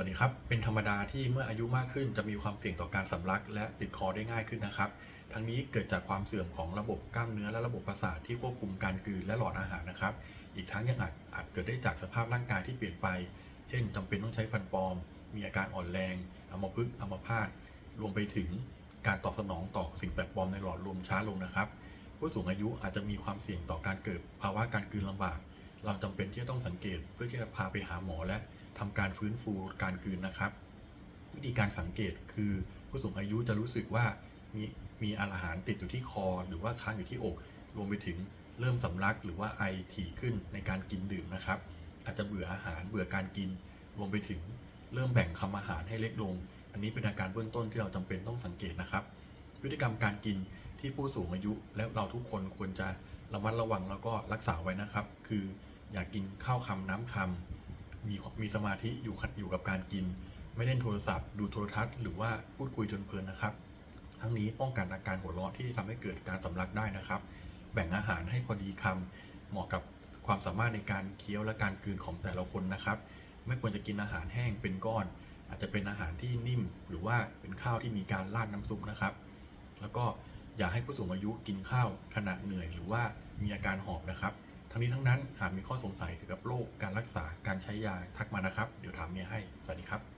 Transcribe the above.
วัสดีครับ เป็นธรรมดาที่เมื่ออายุมากขึ้นจะมีความเสี่ยงต่อการสำลัก และติดคอได้ง่ายขึ้นนะครับ ทั้งนี้เกิดจากความเสื่อมของระบบกล้ามเนื้อและระบบประสาทที่ควบคุมการกลืนและหลอดอาหารนะครับ อีกทั้งยังอาจอาจเกิดได้จากสภาพร่างกายที่เปลี่ยนไป เช่นจำเป็นต้องใช้ฟันปลอม มีอาการอ่อนแรง อัมพฤกษ์ อัมพาต รวมไปถึงการตอบสนองต่อสิ่งแปลกปลอมในหลอดลมช้าลงนะครับ ผู้สูงอายุอาจจะมีความเสี่ยงต่อการเกิดภาวะการกลืนลำบาก เราจำเป็นที่จะต้องสังเกตเพื่อที่จะพาไปหาหมอและ ทำการฟื้นฟูการกลืนนะครับ วิธีการสังเกตคือผู้สูงอายุจะรู้สึกว่ามีมีอาหารติดอยู่ที่คอ หรือว่าค้างอยู่ที่อก รวมไปถึงเริ่มสำลักหรือว่าไอถี่ขึ้นในการกินดื่มนะครับ อาจจะเบื่ออาหารเบื่อการกิน รวมไปถึงเริ่มแบ่งคำอาหารให้เล็กลง อันนี้เป็นอาการเบื้องต้นที่เราจำเป็นต้องสังเกตนะครับ พฤติกรรมการกินที่ผู้สูงอายุและเราทุกคนควรจะระมัดระวังแล้วก็รักษาไว้นะครับ คืออย่ากกินข้าวคำน้ำคำ มีมีสมาธิอยู่ขัดอยู่กับการกิน ไม่เล่นโทรศัพท์ ดูโทรทัศน์หรือว่าพูดคุยจนเพลินนะครับ ทั้งนี้ป้องกันอาการหัวเราะที่ทำให้เกิดการสำลักได้นะครับ แบ่งอาหารให้พอดีคำเหมาะกับความสามารถในการเคี้ยวและการกลืนของแต่ละคนนะครับ ไม่ควรจะกินอาหารแห้งเป็นก้อน อาจจะเป็นอาหารที่นิ่ม หรือว่าเป็นข้าวที่มีการราดน้ำซุปนะครับ แล้วก็อย่าให้ผู้สูงอายุกินข้าวขณะเหนื่อย หรือว่ามีอาการหอบนะครับ ทั้งนี้ทั้งนั้นหากมีข้อสงสัยเกี่ยวกับโรคการรักษาการใช้ยาทักมานะครับ เดี๋ยวถามเมียให้ สวัสดีครับ